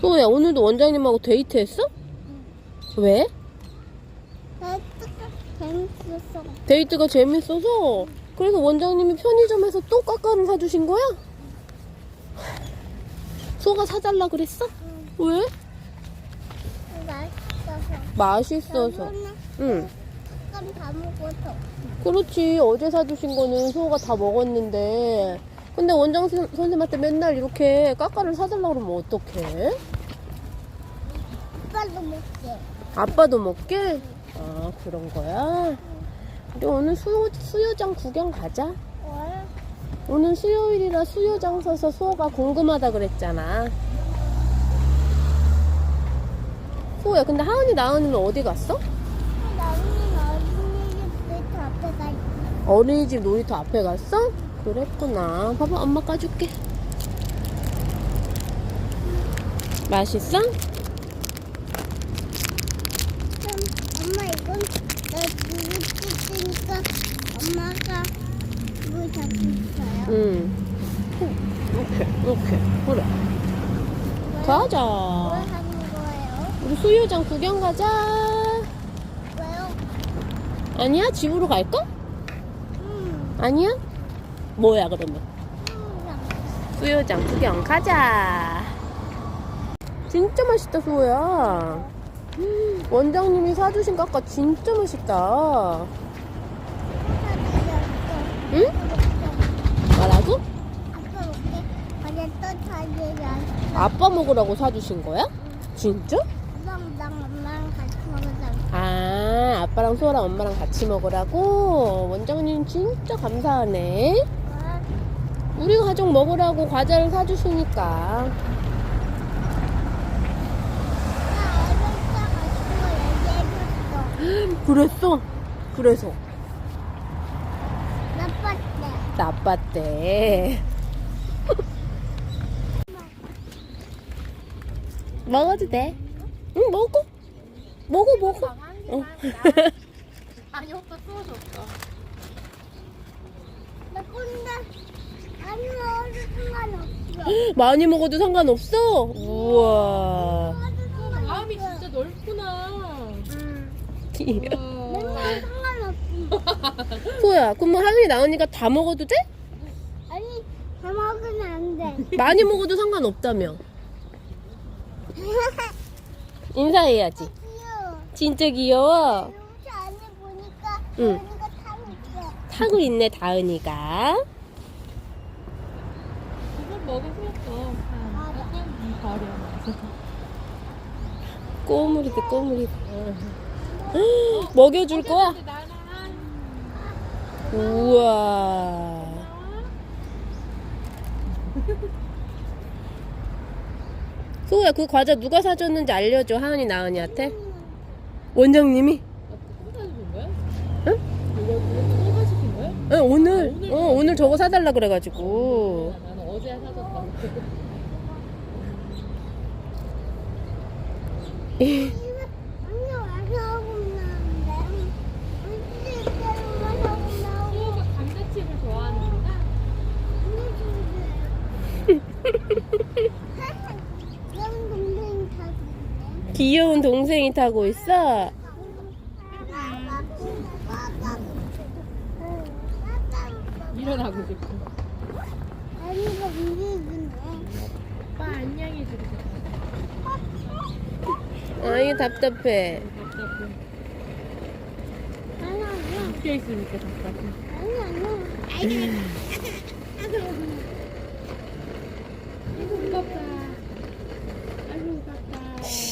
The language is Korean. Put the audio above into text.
소야 오늘도 원장님하고 데이트했어? 왜? 재밌었어. 데이트가 재밌어서 그래서 원장님이 편의점에서 또 까까를 사주신 거야? 소가 사달라 그랬어? 왜? 맛있어서. 맛있어서 응 약간 다 먹어서. 그렇지 어제 사주신 거는 소가 다 먹었는데 근데 원장 선- 선생님한테 맨날 이렇게 까까를 사달라 그러면 어떡해? 오빠도 먹게. 아빠도 먹게? 아 그런 거야? 우리 오늘 수, 수요장 구경 가자 왜? 오늘 수요일이라 수요장 서서 수호가 궁금하다 그랬잖아 수호야 근데 하은이 나은이는 어디 갔어? 나는 어린이집 그 앞에 가 있어. 어린이집 놀이터 앞에 갔어? 그랬구나 봐봐 엄마 까줄게 맛있어? 그럼 엄마 이건 나 물을 찍으니까 엄마가 물 있어요. 응 이렇게 이렇게 그래 왜? 가자 왜 하는 거예요? 우리 수요장 구경 가자 왜요? 아니야? 집으로 갈까? 음, 아니야? 뭐야 그러면 음, 수요장 구경 가자. 진짜 맛있다, 수호야. 음, 원장님이 사주신 까까 진짜 맛있다. 응? 뭐라고? 아빠 먹으라고 사주신 거야? 진짜? 아, 아빠랑 수호랑 엄마랑 같이 먹으라고? 원장님 진짜 감사하네. 우리 가족 먹으라고 과자를 사주시니까. 그랬어? 그래서. 나빠 때. 먹어도 돼. 응, 먹어. 먹어, 먹어. 어. 아니 오빠 풀어줬어. 나 상관없어. 많이 먹어도 상관없어? 우와. 먹어도 상관없어. 마음이 진짜 넓구나. 응. 귀여워. 맨날 상관없어. 소야, 그러면 하은이 나은이가 다 먹어도 돼? 아니, 다 먹으면 안 돼. 많이 먹어도 상관없다며. 인사해야지. 귀여워. 진짜 귀여워. 이렇게 안에 보니까 응. 여기가 타고 있어. 타고 있네, 다은이가. 꼬물이다, 꼬물이다. 먹여줄 거야? 우와. 소야, 그 과자 누가 사줬는지 알려줘, 하은이, 나은이한테. 원장님이? 응? 응, 오늘, 어, 오늘 저거 사달라 그래가지고. 나는 어제 와서 좋아하는구나. 그럼 동생이 타고 있네. 귀여운 동생이 타고 있어. 일어나고 싶어. 안녕해주고 싶어. 아이, 답답해. 답답해. 아니 아니 묶여 있으니까 답답해. 아니 아니.